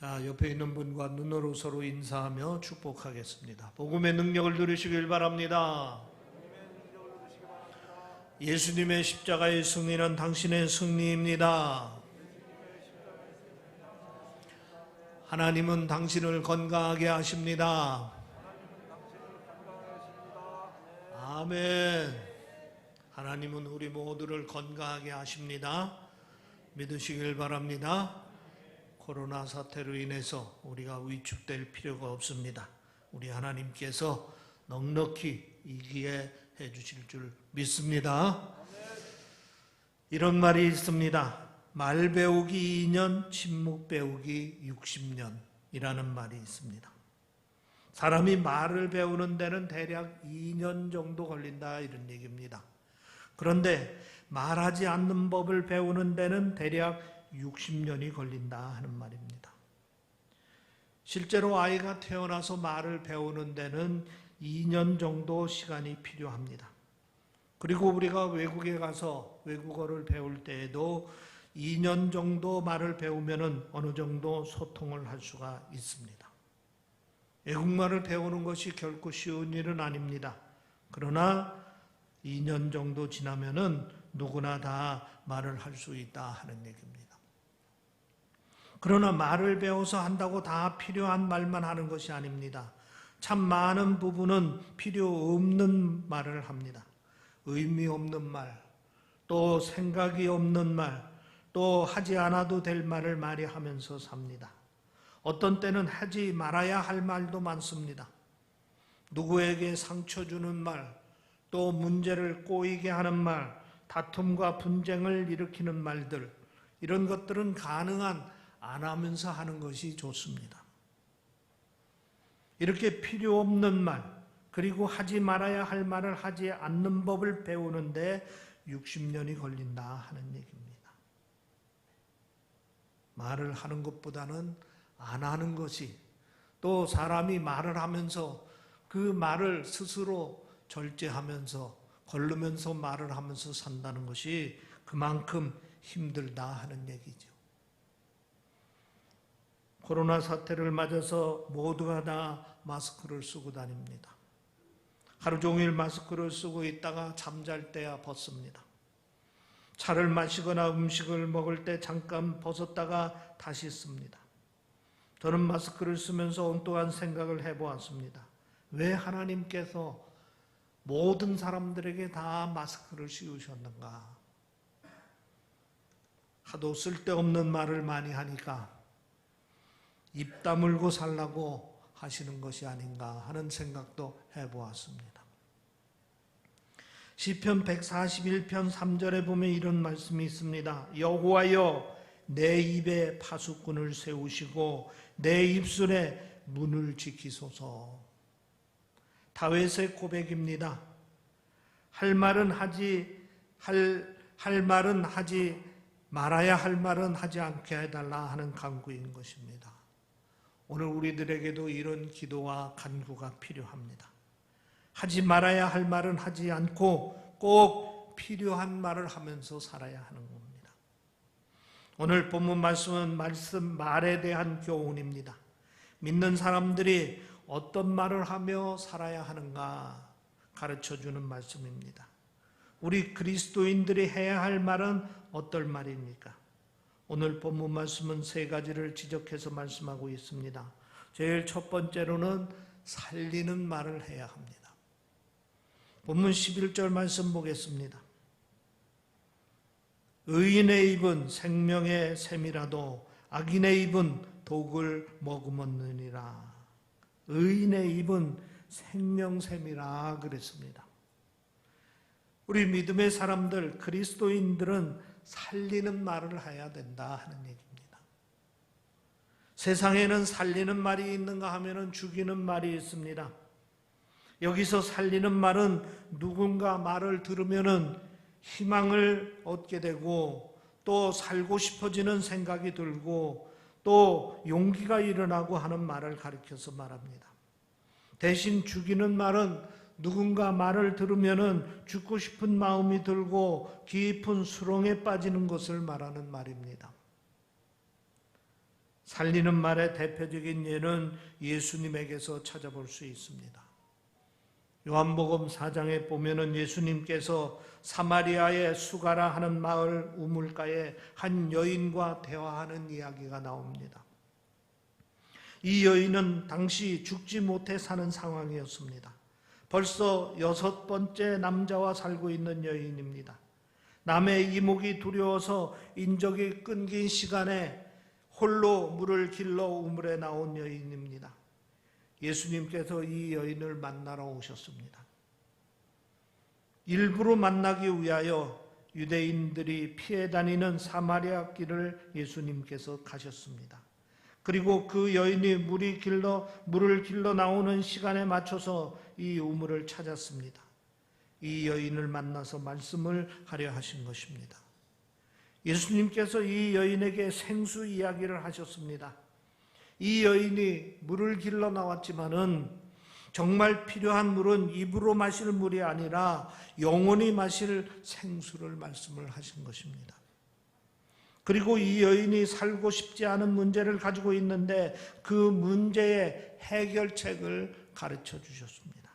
자, 옆에 있는 분과 눈으로 서로 인사하며 축복하겠습니다. 복음의 능력을 누리시길 바랍니다. 예수님의 십자가의 승리는 당신의 승리입니다. 하나님은 당신을 건강하게 하십니다. 아멘. 하나님은 우리 모두를 건강하게 하십니다. 믿으시길 바랍니다. 코로나 사태로 인해서 우리가 위축될 필요가 없습니다. 우리 하나님께서 넉넉히 이기게 해주실 줄 믿습니다. 이런 말이 있습니다. 말 배우기 2년, 침묵 배우기 60년이라는 말이 있습니다. 사람이 말을 배우는 데는 대략 2년 정도 걸린다 이런 얘기입니다. 그런데 말하지 않는 법을 배우는 데는 대략 60년이 걸린다 하는 말입니다. 실제로 아이가 태어나서 말을 배우는 데는 2년 정도 시간이 필요합니다. 그리고 우리가 외국에 가서 외국어를 배울 때에도 2년 정도 말을 배우면 어느 정도 소통을 할 수가 있습니다. 외국말을 배우는 것이 결코 쉬운 일은 아닙니다. 그러나 2년 정도 지나면은 누구나 다 말을 할 수 있다 하는 얘기입니다. 그러나 말을 배워서 한다고 다 필요한 말만 하는 것이 아닙니다. 참 많은 부분은 필요 없는 말을 합니다. 의미 없는 말, 또 생각이 없는 말, 또 하지 않아도 될 말을 많이 하면서 삽니다. 어떤 때는 하지 말아야 할 말도 많습니다. 누구에게 상처 주는 말, 또 문제를 꼬이게 하는 말, 다툼과 분쟁을 일으키는 말들, 이런 것들은 가능한 안 하면서 하는 것이 좋습니다. 이렇게 필요 없는 말, 그리고 하지 말아야 할 말을 하지 않는 법을 배우는데 60년이 걸린다 하는 얘기입니다. 말을 하는 것보다는 안 하는 것이 또 사람이 말을 하면서 그 말을 스스로 절제하면서 걸르면서 말을 하면서 산다는 것이 그만큼 힘들다 하는 얘기죠. 코로나 사태를 맞아서 모두가 다 마스크를 쓰고 다닙니다. 하루 종일 마스크를 쓰고 있다가 잠잘 때야 벗습니다. 차를 마시거나 음식을 먹을 때 잠깐 벗었다가 다시 씁니다. 저는 마스크를 쓰면서 엉뚱한 생각을 해보았습니다. 왜 하나님께서 모든 사람들에게 다 마스크를 씌우셨는가? 하도 쓸데없는 말을 많이 하니까 입 다물고 살라고 하시는 것이 아닌가 하는 생각도 해보았습니다. 시편 141편 3절에 보면 이런 말씀이 있습니다. 여호와여 내 입에 파수꾼을 세우시고 내 입술에 문을 지키소서. 다윗의 고백입니다. 할 말은 하지 할, 할 말은 하지 말아야 할 말은 하지 않게 해달라 하는 간구인 것입니다. 오늘 우리들에게도 이런 기도와 간구가 필요합니다. 하지 말아야 할 말은 하지 않고 꼭 필요한 말을 하면서 살아야 하는 겁니다. 오늘 본문 말씀은 말씀 말에 대한 교훈입니다. 믿는 사람들이 어떤 말을 하며 살아야 하는가 가르쳐 주는 말씀입니다. 우리 그리스도인들이 해야 할 말은 어떨 말입니까? 오늘 본문 말씀은 세 가지를 지적해서 말씀하고 있습니다. 제일 첫 번째로는 살리는 말을 해야 합니다. 본문 11절 말씀 보겠습니다. 의인의 입은 생명의 샘이라도 악인의 입은 독을 머금었느니라. 의인의 입은 생명샘이라 그랬습니다. 우리 믿음의 사람들, 그리스도인들은 살리는 말을 해야 된다 하는 얘기입니다. 세상에는 살리는 말이 있는가 하면은 죽이는 말이 있습니다. 여기서 살리는 말은 누군가 말을 들으면은 희망을 얻게 되고 또 살고 싶어지는 생각이 들고 또 용기가 일어나고 하는 말을 가리켜서 말합니다. 대신 죽이는 말은 누군가 말을 들으면은 죽고 싶은 마음이 들고 깊은 수렁에 빠지는 것을 말하는 말입니다. 살리는 말의 대표적인 예는 예수님에게서 찾아볼 수 있습니다. 요한복음 4장에 보면은 예수님께서 사마리아의 수가라 하는 마을 우물가에 한 여인과 대화하는 이야기가 나옵니다. 이 여인은 당시 죽지 못해 사는 상황이었습니다. 벌써 여섯 번째 남자와 살고 있는 여인입니다. 남의 이목이 두려워서 인적이 끊긴 시간에 홀로 물을 길러 우물에 나온 여인입니다. 예수님께서 이 여인을 만나러 오셨습니다. 일부러 만나기 위하여 유대인들이 피해 다니는 사마리아 길을 예수님께서 가셨습니다. 그리고 그 여인이 물이 길러 물을 길러 나오는 시간에 맞춰서 이 우물을 찾았습니다. 이 여인을 만나서 말씀을 하려 하신 것입니다. 예수님께서 이 여인에게 생수 이야기를 하셨습니다. 이 여인이 물을 길러 나왔지만은 정말 필요한 물은 입으로 마실 물이 아니라 영원히 마실 생수를 말씀을 하신 것입니다. 그리고 이 여인이 살고 싶지 않은 문제를 가지고 있는데 그 문제의 해결책을 가르쳐 주셨습니다.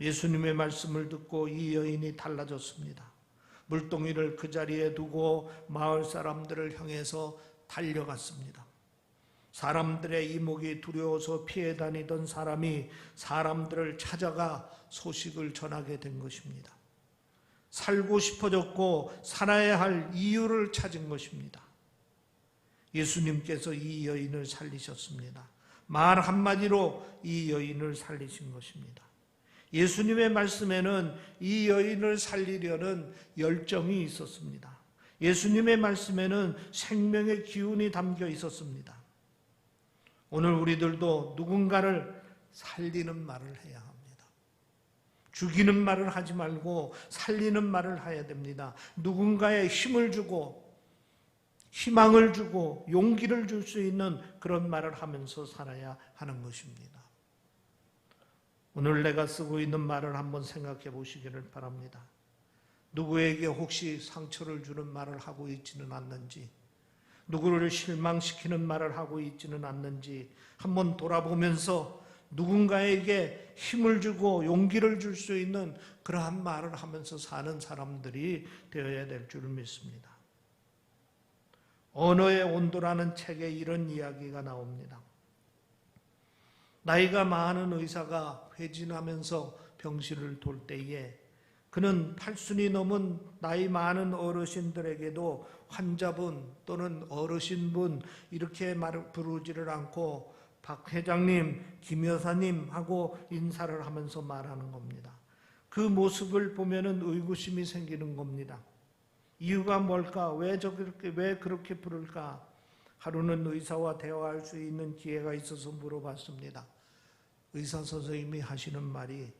예수님의 말씀을 듣고 이 여인이 달라졌습니다. 물동이를 그 자리에 두고 마을 사람들을 향해서 달려갔습니다. 사람들의 이목이 두려워서 피해 다니던 사람이 사람들을 찾아가 소식을 전하게 된 것입니다. 살고 싶어졌고 살아야 할 이유를 찾은 것입니다. 예수님께서 이 여인을 살리셨습니다. 말 한마디로 이 여인을 살리신 것입니다. 예수님의 말씀에는 이 여인을 살리려는 열정이 있었습니다. 예수님의 말씀에는 생명의 기운이 담겨 있었습니다. 오늘 우리들도 누군가를 살리는 말을 해야 합니다. 죽이는 말을 하지 말고 살리는 말을 해야 됩니다. 누군가의 힘을 주고 희망을 주고 용기를 줄 수 있는 그런 말을 하면서 살아야 하는 것입니다. 오늘 내가 쓰고 있는 말을 한번 생각해 보시기를 바랍니다. 누구에게 혹시 상처를 주는 말을 하고 있지는 않는지, 누구를 실망시키는 말을 하고 있지는 않는지 한번 돌아보면서 누군가에게 힘을 주고 용기를 줄 수 있는 그러한 말을 하면서 사는 사람들이 되어야 될줄 믿습니다. 언어의 온도라는 책에 이런 이야기가 나옵니다. 나이가 많은 의사가 회진하면서 병실을 돌 때에 그는 팔순이 넘은 나이 많은 어르신들에게도 환자분 또는 어르신분 이렇게 말 부르지를 않고 박 회장님, 김 여사님 하고 인사를 하면서 말하는 겁니다. 그 모습을 보면은 의구심이 생기는 겁니다. 이유가 뭘까? 왜 저렇게 왜 그렇게 부를까? 하루는 의사와 대화할 수 있는 기회가 있어서 물어봤습니다. 의사 선생님이 하시는 말이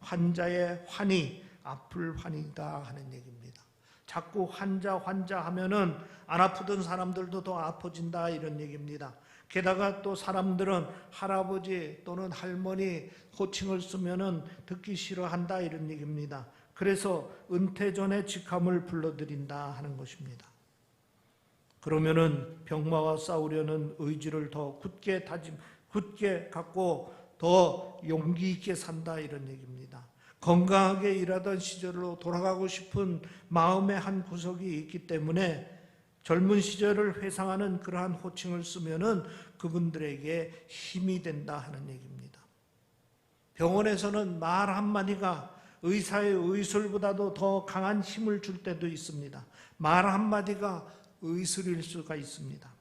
환자의 환이 아플 환이다 하는 얘기입니다. 자꾸 환자 환자 하면은 안 아프던 사람들도 더 아파진다 이런 얘기입니다. 게다가 또 사람들은 할아버지 또는 할머니 호칭을 쓰면은 듣기 싫어한다 이런 얘기입니다. 그래서 은퇴 전에 직함을 불러드린다 하는 것입니다. 그러면은 병마와 싸우려는 의지를 더 굳게 다짐, 굳게 갖고 더 용기 있게 산다 이런 얘기입니다. 건강하게 일하던 시절로 돌아가고 싶은 마음의 한 구석이 있기 때문에 젊은 시절을 회상하는 그러한 호칭을 쓰면은 그분들에게 힘이 된다 하는 얘기입니다. 병원에서는 말 한마디가 의사의 의술보다도 더 강한 힘을 줄 때도 있습니다. 말 한마디가 의술일 수가 있습니다.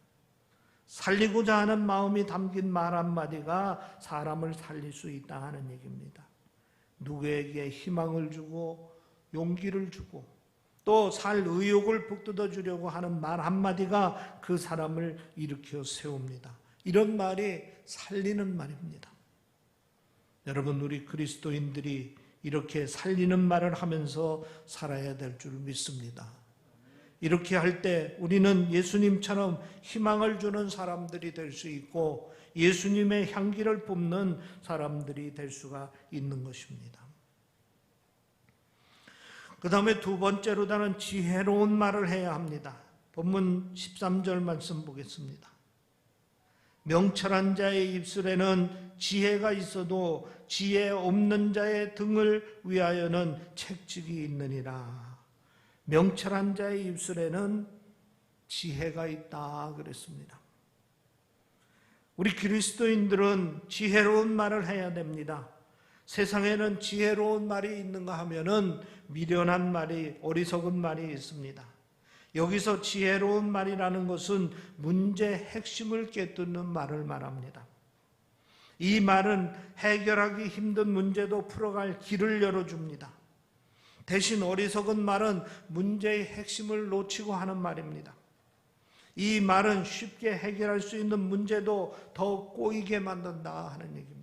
살리고자 하는 마음이 담긴 말 한마디가 사람을 살릴 수 있다 하는 얘기입니다. 누구에게 희망을 주고 용기를 주고 또 살 의욕을 북돋아 주려고 하는 말 한마디가 그 사람을 일으켜 세웁니다. 이런 말이 살리는 말입니다. 여러분, 우리 그리스도인들이 이렇게 살리는 말을 하면서 살아야 될 줄 믿습니다. 이렇게 할 때 우리는 예수님처럼 희망을 주는 사람들이 될 수 있고 예수님의 향기를 뿜는 사람들이 될 수가 있는 것입니다. 그 다음에 두 번째로 나는 지혜로운 말을 해야 합니다. 본문 13절 말씀 보겠습니다. 명철한 자의 입술에는 지혜가 있어도 지혜 없는 자의 등을 위하여는 책직이 있느니라. 명철한 자의 입술에는 지혜가 있다 그랬습니다. 우리 그리스도인들은 지혜로운 말을 해야 됩니다. 세상에는 지혜로운 말이 있는가 하면은 미련한 말이 어리석은 말이 있습니다. 여기서 지혜로운 말이라는 것은 문제 핵심을 깨뜨는 말을 말합니다. 이 말은 해결하기 힘든 문제도 풀어갈 길을 열어줍니다. 대신 어리석은 말은 문제의 핵심을 놓치고 하는 말입니다. 이 말은 쉽게 해결할 수 있는 문제도 더 꼬이게 만든다 하는 얘기입니다.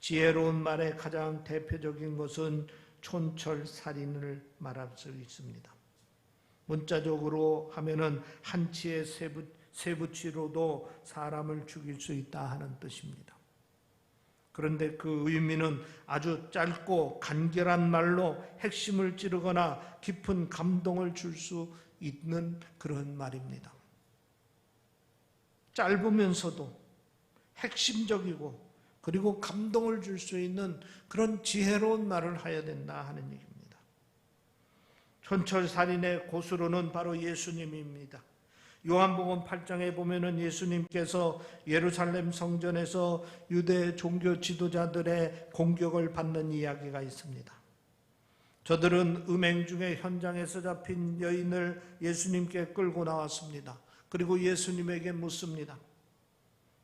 지혜로운 말의 가장 대표적인 것은 촌철살인을 말할 수 있습니다. 문자적으로 하면은 한치의 세부, 세부치로도 사람을 죽일 수 있다 하는 뜻입니다. 그런데 그 의미는 아주 짧고 간결한 말로 핵심을 찌르거나 깊은 감동을 줄 수 있는 그런 말입니다. 짧으면서도 핵심적이고 그리고 감동을 줄 수 있는 그런 지혜로운 말을 해야 된다 하는 얘기입니다. 촌철살인의 고수로는 바로 예수님입니다. 요한복음 8장에 보면은 예수님께서 예루살렘 성전에서 유대 종교 지도자들의 공격을 받는 이야기가 있습니다. 저들은 음행 중에 현장에서 잡힌 여인을 예수님께 끌고 나왔습니다. 그리고 예수님에게 묻습니다.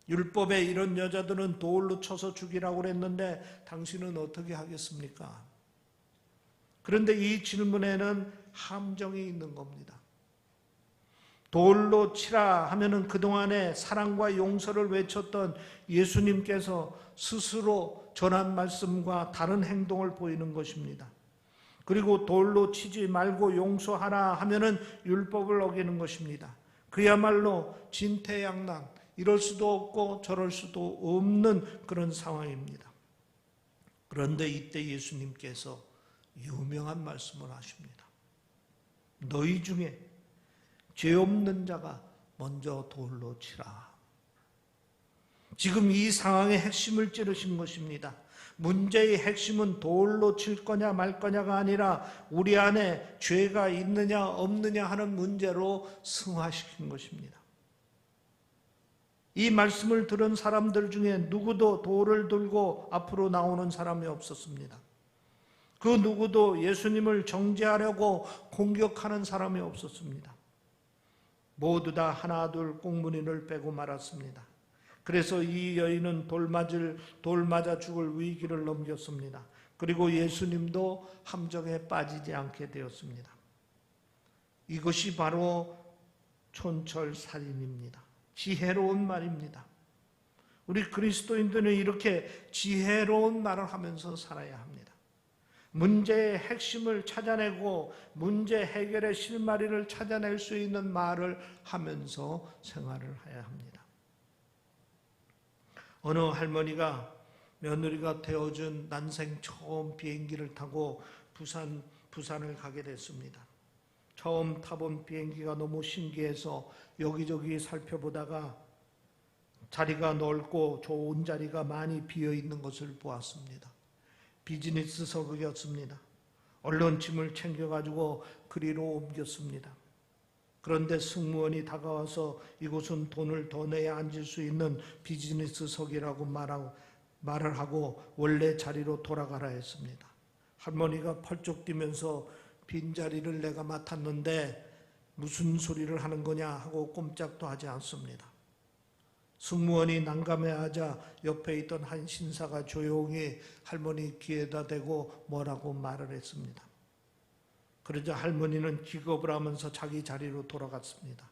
율법에 이런 여자들은 돌로 쳐서 죽이라고 그랬는데 당신은 어떻게 하겠습니까? 그런데 이 질문에는 함정이 있는 겁니다. 돌로 치라 하면은 그동안에 사랑과 용서를 외쳤던 예수님께서 스스로 전한 말씀과 다른 행동을 보이는 것입니다. 그리고 돌로 치지 말고 용서하라 하면은 율법을 어기는 것입니다. 그야말로 진퇴양난, 이럴 수도 없고 저럴 수도 없는 그런 상황입니다. 그런데 이때 예수님께서 유명한 말씀을 하십니다. 너희 중에 죄 없는 자가 먼저 돌로 치라. 지금 이 상황의 핵심을 찌르신 것입니다. 문제의 핵심은 돌로 칠 거냐 말 거냐가 아니라 우리 안에 죄가 있느냐 없느냐 하는 문제로 승화시킨 것입니다. 이 말씀을 들은 사람들 중에 누구도 돌을 들고 앞으로 나오는 사람이 없었습니다. 그 누구도 예수님을 정죄하려고 공격하는 사람이 없었습니다. 모두 다 하나둘 꽁무니를 빼고 말았습니다. 그래서 이 여인은 돌 맞을 돌 맞아 죽을 위기를 넘겼습니다. 그리고 예수님도 함정에 빠지지 않게 되었습니다. 이것이 바로 촌철 살인입니다. 지혜로운 말입니다. 우리 그리스도인들은 이렇게 지혜로운 말을 하면서 살아야 합니다. 문제의 핵심을 찾아내고 문제 해결의 실마리를 찾아낼 수 있는 말을 하면서 생활을 해야 합니다. 어느 할머니가 며느리가 되어준 난생 처음 비행기를 타고 부산, 부산을 가게 됐습니다. 처음 타본 비행기가 너무 신기해서 여기저기 살펴보다가 자리가 넓고 좋은 자리가 많이 비어 있는 것을 보았습니다. 비즈니스석이었습니다. 얼른 짐을 챙겨가지고 그리로 옮겼습니다. 그런데 승무원이 다가와서 이곳은 돈을 더 내야 앉을 수 있는 비즈니스석이라고 말하고, 말을 하고 원래 자리로 돌아가라 했습니다. 할머니가 펄쩍 뛰면서 빈자리를 내가 맡았는데 무슨 소리를 하는 거냐 하고 꼼짝도 하지 않습니다. 승무원이 난감해하자 옆에 있던 한 신사가 조용히 할머니 귀에다 대고 뭐라고 말을 했습니다. 그러자 할머니는 기겁을 하면서 자기 자리로 돌아갔습니다.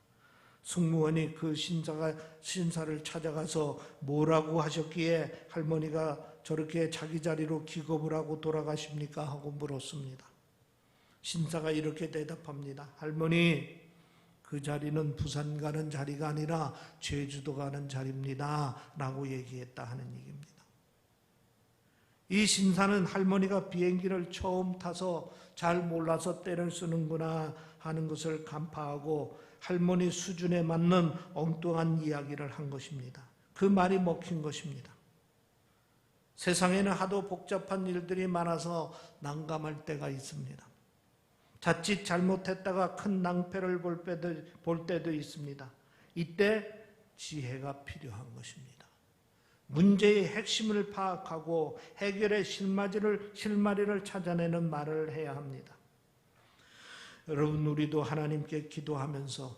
승무원이 그 신사가 신사를 찾아가서 뭐라고 하셨기에 할머니가 저렇게 자기 자리로 기겁을 하고 돌아가십니까 하고 물었습니다. 신사가 이렇게 대답합니다. 할머니, 그 자리는 부산 가는 자리가 아니라 제주도 가는 자리입니다. 라고 얘기했다 하는 얘기입니다. 이 신사는 할머니가 비행기를 처음 타서 잘 몰라서 때를 쓰는구나 하는 것을 간파하고 할머니 수준에 맞는 엉뚱한 이야기를 한 것입니다. 그 말이 먹힌 것입니다. 세상에는 하도 복잡한 일들이 많아서 난감할 때가 있습니다. 자칫 잘못했다가 큰 낭패를 볼 때도, 볼 때도 있습니다. 이때 지혜가 필요한 것입니다. 문제의 핵심을 파악하고 해결의 실마리를, 실마리를 찾아내는 말을 해야 합니다. 여러분, 우리도 하나님께 기도하면서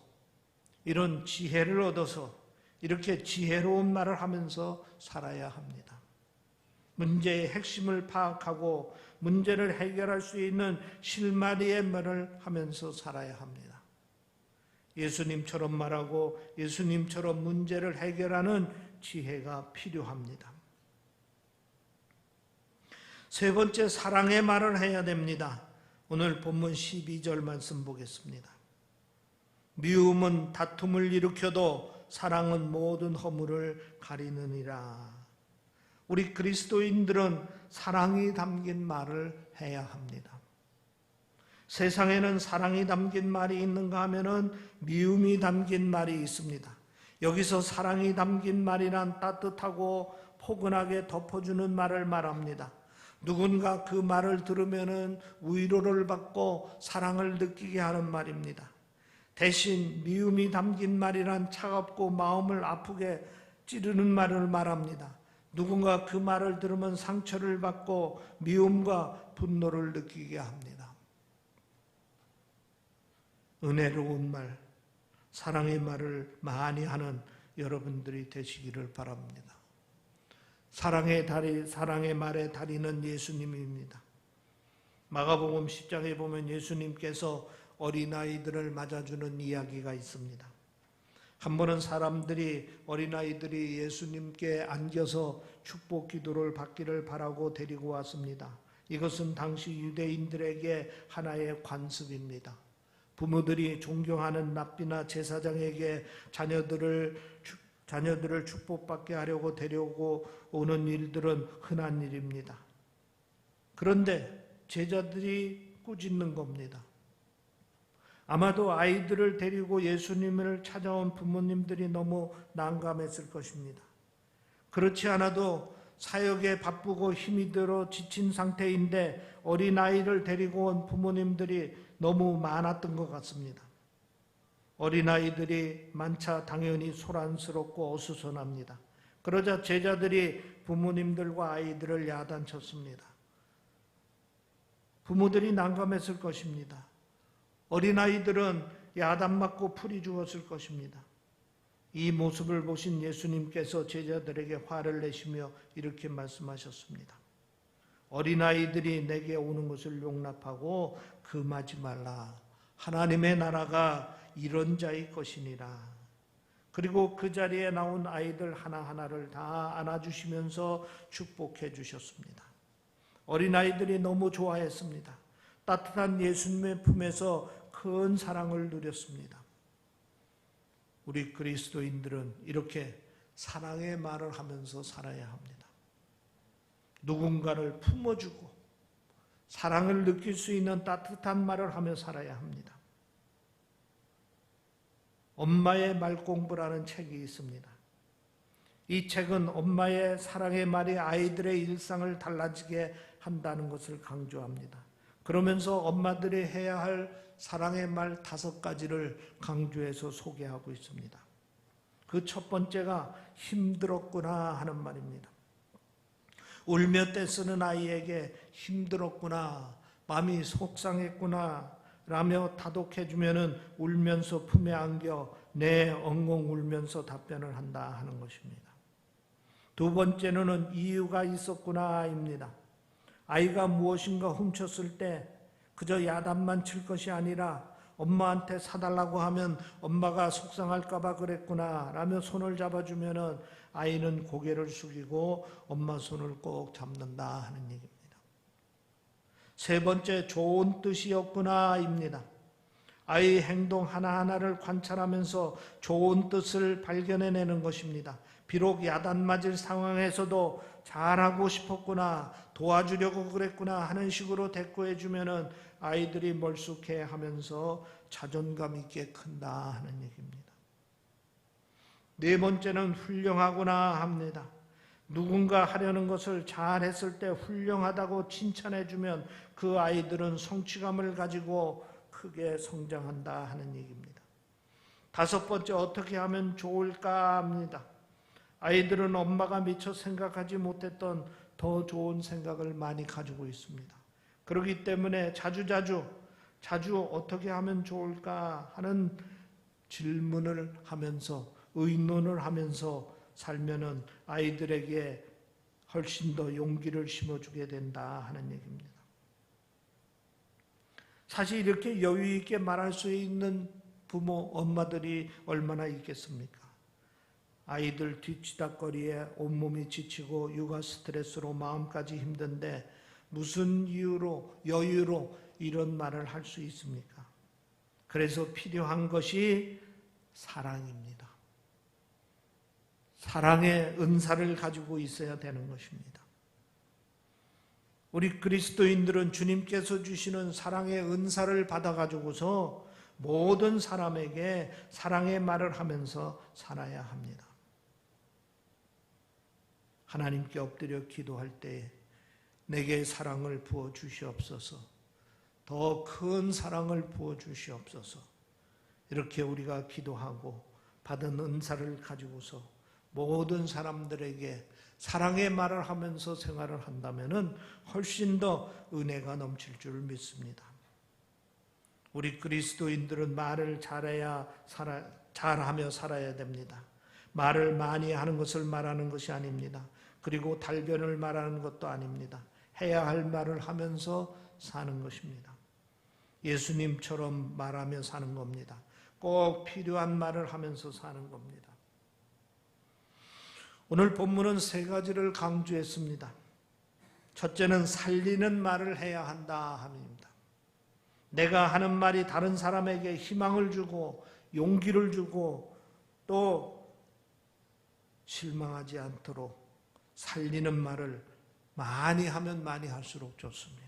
이런 지혜를 얻어서 이렇게 지혜로운 말을 하면서 살아야 합니다. 문제의 핵심을 파악하고 문제를 해결할 수 있는 실마리의 말을 하면서 살아야 합니다. 예수님처럼 말하고 예수님처럼 문제를 해결하는 지혜가 필요합니다. 세 번째 사랑의 말을 해야 됩니다. 오늘 본문 12절 말씀 보겠습니다. 미움은 다툼을 일으켜도 사랑은 모든 허물을 가리느니라. 우리 그리스도인들은 사랑이 담긴 말을 해야 합니다. 세상에는 사랑이 담긴 말이 있는가 하면은 미움이 담긴 말이 있습니다. 여기서 사랑이 담긴 말이란 따뜻하고 포근하게 덮어주는 말을 말합니다. 누군가 그 말을 들으면은 위로를 받고 사랑을 느끼게 하는 말입니다. 대신 미움이 담긴 말이란 차갑고 마음을 아프게 찌르는 말을 말합니다. 누군가 그 말을 들으면 상처를 받고 미움과 분노를 느끼게 합니다. 은혜로운 말, 사랑의 말을 많이 하는 여러분들이 되시기를 바랍니다. 사랑의 다리, 사랑의 말의 다리는 예수님입니다. 마가복음 10장에 보면 예수님께서 어린아이들을 맞아주는 이야기가 있습니다. 한 번은 사람들이 어린아이들이 예수님께 안겨서 축복 기도를 받기를 바라고 데리고 왔습니다. 이것은 당시 유대인들에게 하나의 관습입니다. 부모들이 존경하는 랍비나 제사장에게 자녀들을 자녀들을 축복받게 하려고 데려오고 오는 일들은 흔한 일입니다. 그런데 제자들이 꾸짖는 겁니다. 아마도 아이들을 데리고 예수님을 찾아온 부모님들이 너무 난감했을 것입니다. 그렇지 않아도 사역에 바쁘고 힘이 들어 지친 상태인데 어린아이를 데리고 온 부모님들이 너무 많았던 것 같습니다. 어린아이들이 많자 당연히 소란스럽고 어수선합니다. 그러자 제자들이 부모님들과 아이들을 야단쳤습니다. 부모들이 난감했을 것입니다. 어린아이들은 야단 맞고 풀이 죽었을 것입니다. 이 모습을 보신 예수님께서 제자들에게 화를 내시며 이렇게 말씀하셨습니다. 어린아이들이 내게 오는 것을 용납하고 금하지 말라. 하나님의 나라가 이런 자의 것이니라. 그리고 그 자리에 나온 아이들 하나하나를 다 안아주시면서 축복해 주셨습니다. 어린아이들이 너무 좋아했습니다. 따뜻한 예수님의 품에서 큰 사랑을 누렸습니다. 우리 그리스도인들은 이렇게 사랑의 말을 하면서 살아야 합니다. 누군가를 품어주고 사랑을 느낄 수 있는 따뜻한 말을 하며 살아야 합니다. 엄마의 말 공부라는 책이 있습니다. 이 책은 엄마의 사랑의 말이 아이들의 일상을 달라지게 한다는 것을 강조합니다. 그러면서 엄마들이 해야 할 사랑의 말 다섯 가지를 강조해서 소개하고 있습니다. 그 첫 번째가 힘들었구나 하는 말입니다. 울며 떼쓰는 아이에게 힘들었구나, 마음이 속상했구나, 라며 다독해주면은 울면서 품에 안겨 내 엉엉 울면서 답변을 한다 하는 것입니다. 두 번째는 이유가 있었구나입니다. 아이가 무엇인가 훔쳤을 때 그저 야단만 칠 것이 아니라 엄마한테 사달라고 하면 엄마가 속상할까봐 그랬구나 라며 손을 잡아주면은 아이는 고개를 숙이고 엄마 손을 꼭 잡는다 하는 얘기입니다. 세 번째 좋은 뜻이었구나입니다. 아이 행동 하나하나를 관찰하면서 좋은 뜻을 발견해내는 것입니다. 비록 야단 맞을 상황에서도 잘하고 싶었구나, 도와주려고 그랬구나 하는 식으로 대꾸해 주면은 아이들이 멀쑥해 하면서 자존감 있게 큰다 하는 얘기입니다. 네 번째는 훌륭하구나 합니다. 누군가 하려는 것을 잘했을 때 훌륭하다고 칭찬해 주면 그 아이들은 성취감을 가지고 크게 성장한다 하는 얘기입니다. 다섯 번째 어떻게 하면 좋을까 합니다. 아이들은 엄마가 미처 생각하지 못했던 더 좋은 생각을 많이 가지고 있습니다. 그렇기 때문에 자주자주 자주 어떻게 하면 좋을까 하는 질문을 하면서 의논을 하면서 살면은 아이들에게 훨씬 더 용기를 심어주게 된다 하는 얘기입니다. 사실 이렇게 여유 있게 말할 수 있는 부모, 엄마들이 얼마나 있겠습니까? 아이들 뒤치다거리에 온몸이 지치고 육아 스트레스로 마음까지 힘든데 무슨 이유로 여유로 이런 말을 할 수 있습니까? 그래서 필요한 것이 사랑입니다. 사랑의 은사를 가지고 있어야 되는 것입니다. 우리 그리스도인들은 주님께서 주시는 사랑의 은사를 받아가지고서 모든 사람에게 사랑의 말을 하면서 살아야 합니다. 하나님께 엎드려 기도할 때 내게 사랑을 부어 주시옵소서. 더 큰 사랑을 부어 주시옵소서. 이렇게 우리가 기도하고 받은 은사를 가지고서 모든 사람들에게 사랑의 말을 하면서 생활을 한다면은 훨씬 더 은혜가 넘칠 줄 믿습니다. 우리 그리스도인들은 말을 잘해야 살아, 잘하며 살아야 됩니다. 말을 많이 하는 것을 말하는 것이 아닙니다. 그리고 달변을 말하는 것도 아닙니다. 해야 할 말을 하면서 사는 것입니다. 예수님처럼 말하며 사는 겁니다. 꼭 필요한 말을 하면서 사는 겁니다. 오늘 본문은 세 가지를 강조했습니다. 첫째는 살리는 말을 해야 한다 함입니다. 내가 하는 말이 다른 사람에게 희망을 주고 용기를 주고 또 실망하지 않도록 살리는 말을 많이 하면 많이 할수록 좋습니다.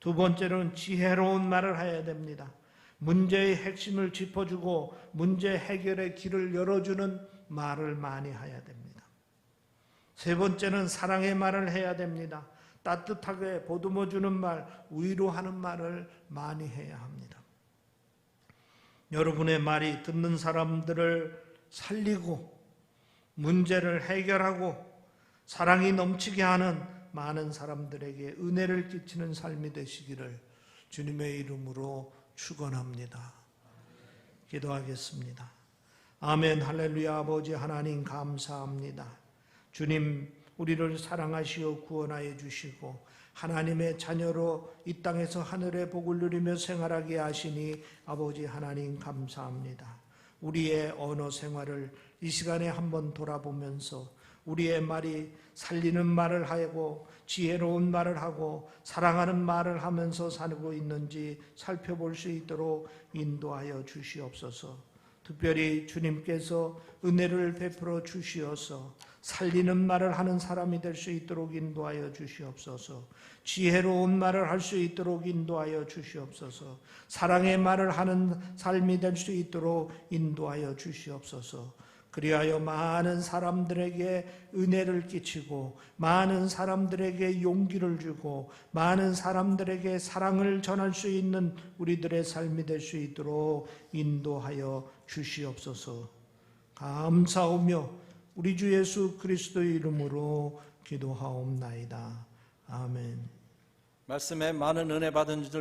두 번째는 지혜로운 말을 해야 됩니다. 문제의 핵심을 짚어주고 문제 해결의 길을 열어주는 말을 많이 해야 됩니다. 세 번째는 사랑의 말을 해야 됩니다. 따뜻하게 보듬어주는 말, 위로하는 말을 많이 해야 합니다. 여러분의 말이 듣는 사람들을 살리고 문제를 해결하고 사랑이 넘치게 하는 많은 사람들에게 은혜를 끼치는 삶이 되시기를 주님의 이름으로 축원합니다. 기도하겠습니다. 아멘 할렐루야 아버지 하나님 감사합니다. 주님 우리를 사랑하시어 구원하여 주시고 하나님의 자녀로 이 땅에서 하늘의 복을 누리며 생활하게 하시니 아버지 하나님 감사합니다. 우리의 언어 생활을 이 시간에 한번 돌아보면서 우리의 말이 살리는 말을 하고 지혜로운 말을 하고 사랑하는 말을 하면서 살고 있는지 살펴볼 수 있도록 인도하여 주시옵소서. 특별히 주님께서 은혜를 베풀어 주시어서 살리는 말을 하는 사람이 될 수 있도록 인도하여 주시옵소서. 지혜로운 말을 할 수 있도록 인도하여 주시옵소서. 사랑의 말을 하는 삶이 될 수 있도록 인도하여 주시옵소서. 그리하여 많은 사람들에게 은혜를 끼치고 많은 사람들에게 용기를 주고 많은 사람들에게 사랑을 전할 수 있는 우리들의 삶이 될 수 있도록 인도하여 주시옵소서. 감사하며 우리 주 예수 그리스도의 이름으로 기도하옵나이다. 아멘. 말씀에 많은 은혜 받은 줄